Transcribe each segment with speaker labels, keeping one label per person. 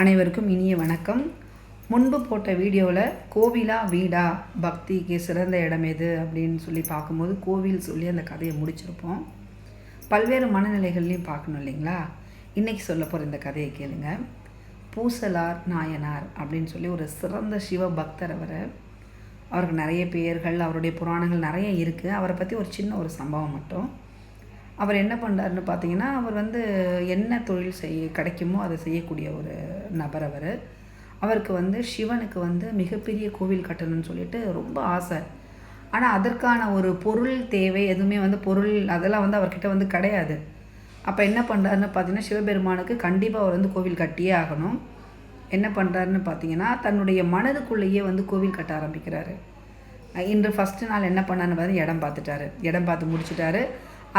Speaker 1: அனைவருக்கும் இனிய வணக்கம். முன்பு போட்ட வீடியோவில் கோவிலா வீடா? பக்திக்கு சிறந்த இடம் எது? அப்படின்னு சொல்லி பார்க்கும்போது கோவில் சொல்லி அந்த கதையை முடிச்சிருப்போம். பல்வேறு மனநிலைகள்லையும் பார்க்கணும் இல்லைங்களா? இன்றைக்கி சொல்ல போகிற இந்த கதையை கேளுங்க. பூசலார் நாயனார் அப்படின்னு சொல்லி ஒரு சிறந்த சிவ பக்தர் அவர். அவருக்கு நிறைய பெயர்கள் அவருடைய புராணங்கள் நிறைய இருக்குது அவரை பற்றி ஒரு சின்ன ஒரு சம்பவம் மட்டும். அவர் என்ன பண்ணுறாருன்னு பார்த்தீங்கன்னா அவர் வந்து என்ன தொழில் செய்ய கிடைக்குமோ அதை செய்யக்கூடிய ஒரு நபர் அவர். அவருக்கு வந்து சிவனுக்கு வந்து மிகப்பெரிய கோவில் கட்டணும்னு சொல்லிட்டு ரொம்ப ஆசை. ஆனால் அதற்கான ஒரு பொருள் தேவை எதுவுமே வந்து பொருள் அதெல்லாம் வந்து அவர்கிட்ட வந்து கிடையாது. அப்போ என்ன பண்ணுறாருன்னு பார்த்தீங்கன்னா சிவபெருமானுக்கு கண்டிப்பாக அவர் வந்து கோவில் கட்டியே ஆகணும். என்ன பண்ணுறாருன்னு பார்த்தீங்கன்னா தன்னுடைய மனதுக்குள்ளேயே வந்து கோவில் கட்ட ஆரம்பிக்கிறாரு. இன்று ஃபஸ்ட்டு நாள் என்ன பண்ணாருன்னு பார்த்து இடம் பார்த்துட்டாரு. இடம் பார்த்து முடிச்சுட்டாரு.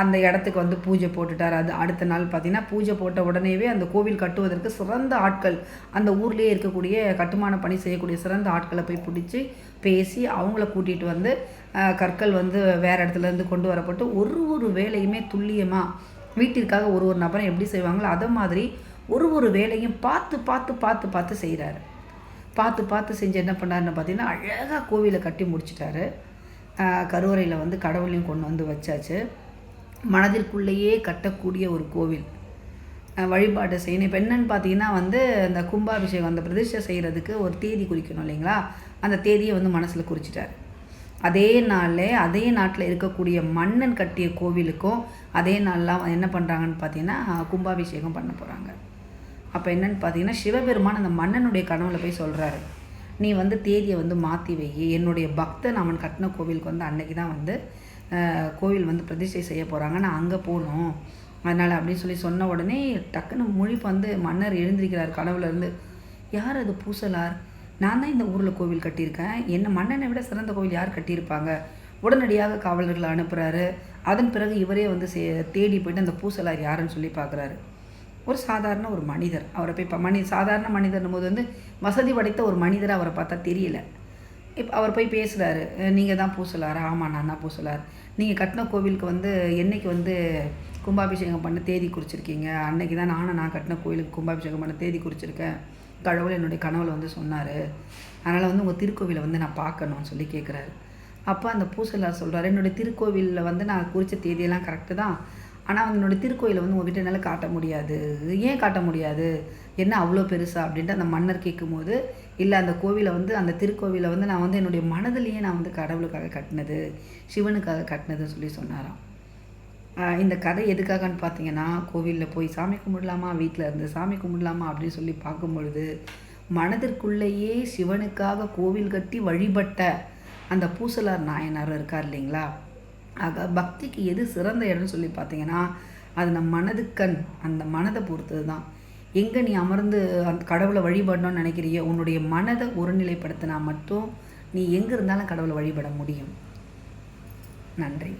Speaker 1: அந்த இடத்துக்கு வந்து பூஜை போட்டுட்டார். அது அடுத்த நாள் பார்த்தீங்கன்னா பூஜை போட்ட உடனேவே அந்த கோவில் கட்டுவதற்கு சிறந்த ஆட்கள் அந்த ஊர்லேயே இருக்கக்கூடிய கட்டுமான பணி செய்யக்கூடிய சிறந்த ஆட்களை போய் பிடிச்சி பேசி அவங்கள கூட்டிகிட்டு வந்து கற்கள் வந்து வேறு இடத்துலேருந்து கொண்டு வரப்பட்டு ஒரு ஒரு வேலையுமே துல்லியமாக வீட்டிற்காக ஒரு ஒரு நபரை எப்படி செய்வாங்களோ அதை மாதிரி ஒரு ஒரு வேலையும் பார்த்து பார்த்து பார்த்து பார்த்து செய்கிறாரு பார்த்து பார்த்து செஞ்சு என்ன பண்ணாருன்னு பார்த்தீங்கன்னா அழகாக கோவிலை கட்டி முடிச்சிட்டாரு. கருவறையில் வந்து கடவுளையும் கொண்டு வந்து வச்சாச்சு. மனதிற்குள்ளேயே கட்டக்கூடிய ஒரு கோவில். வழிபாடு செய்யணும். இப்போ என்னன்னு பார்த்தீங்கன்னா வந்து இந்த கும்பாபிஷேகம் அந்த பிரதிஷ்டை செய்கிறதுக்கு ஒரு தேதி குறிக்கணும் இல்லைங்களா? அந்த தேதியை வந்து மனசில் குறிச்சிட்டார். அதே நாளில் அதே நாட்டில் இருக்கக்கூடிய மன்னன் கட்டிய கோவிலுக்கும் அதே நாளெலாம் என்ன பண்ணுறாங்கன்னு பார்த்தீங்கன்னா கும்பாபிஷேகம் பண்ண போகிறாங்க அப்போ என்னென்னு பார்த்தீங்கன்னா சிவபெருமான் அந்த மன்னனுடைய கனவுல போய் சொல்கிறாரு நீ வந்து தேதியை வந்து மாற்றி வை. என்னுடைய பக்தன் அவன் கட்டின கோவிலுக்கு வந்து அன்னைக்கு தான் வந்து கோவில் வந்து பிரதிஷ்டை செய்ய போகிறாங்க நான் அங்கே போகணும். அதனால் அப்படின்னு சொல்லி சொன்ன உடனே டக்குன்னு முழிப்பு வந்து மன்னர் எழுந்திருக்கிறார் கனவுலேருந்து யார் அது பூசலார்? நான் தான் இந்த ஊரில் கோவில் கட்டியிருக்கேன். என்ன மன்னனை விட சிறந்த கோவில் யார் கட்டியிருப்பாங்க? உடனடியாக காவலர்களை அனுப்புகிறாரு அதன் பிறகு இவரே வந்து சே தேடி போயிட்டு அந்த பூசலார் யாருன்னு சொல்லி பார்க்குறாரு. ஒரு சாதாரண ஒரு மனிதர். அவரை போய் இப்போ மனி சாதாரண மனிதர்னும் போது வந்து வசதி படைத்த ஒரு மனிதராக அவரை பார்த்தா தெரியல. இப்போ அவர் போய் பேசுகிறாரு நீங்கள் தான் பூசலாரா ஆமாம் நான் தான் பூசலார் நீங்கள் கட்டின கோவிலுக்கு வந்து என்னைக்கு வந்து கும்பாபிஷேகம் பண்ண தேதி குறிச்சிருக்கீங்க? அன்னைக்கு தான் நானும் நான் கட்டின கோவிலுக்கு கும்பாபிஷேகம் பண்ண தேதி குறிச்சிருக்கேன். கடவுள் என்னுடைய கனவுல வந்து சொன்னார். அதனால் வந்து உங்கள் திருக்கோவிலை வந்து நான் பார்க்கணும்னு சொல்லி கேட்குறாரு அப்போ அந்த பூசலார் சொல்கிறார் என்னுடைய திருக்கோவிலில் வந்து நான் குறித்த தேதியெல்லாம் கரெக்டு தான். ஆனால் வந்து என்னோட திருக்கோயிலை வந்து உங்ககிட்ட என்னால் காட்ட முடியாது. ஏன் காட்ட முடியாது? என்ன அவ்வளோ பெருசா? அப்படின்ட்டு அந்த மன்னர் கேட்கும்போது இல்லை அந்த கோவிலை வந்து அந்த திருக்கோவிலை வந்து நான் வந்து என்னுடைய மனதிலேயே நான் வந்து கடவுளுக்காக கட்டினது சிவனுக்காக கட்டினதுன்னு சொல்லி சொன்னாராம். இந்த கதை எதுக்காகன்னு பார்த்தீங்கன்னா கோவிலில் போய் சாமி கும்பிடலாமா? வீட்டில் இருந்து சாமி கும்பிடலாமா? அப்படின்னு சொல்லி பார்க்கும் பொழுது மனதிற்குள்ளேயே சிவனுக்காக கோவில் கட்டி வழிபட்ட அந்த பூசலார் நாயனார் இருக்கார் இல்லைங்களா? ஆக பக்திக்கு எது சிறந்த இடம்னு சொல்லி பார்த்தீங்கன்னா அது நம் மனதுக்கண் அந்த மனதை பொறுத்தது தான். எங்கே நீ அமர்ந்து அந்த கடவுளை வழிபடணும்னு நினைக்கிறியோ உன்னுடைய மனதை ஒருநிலைப்படுத்தினா மட்டும் நீ எங்கே இருந்தாலும் கடவுளை வழிபட முடியும். நன்றி.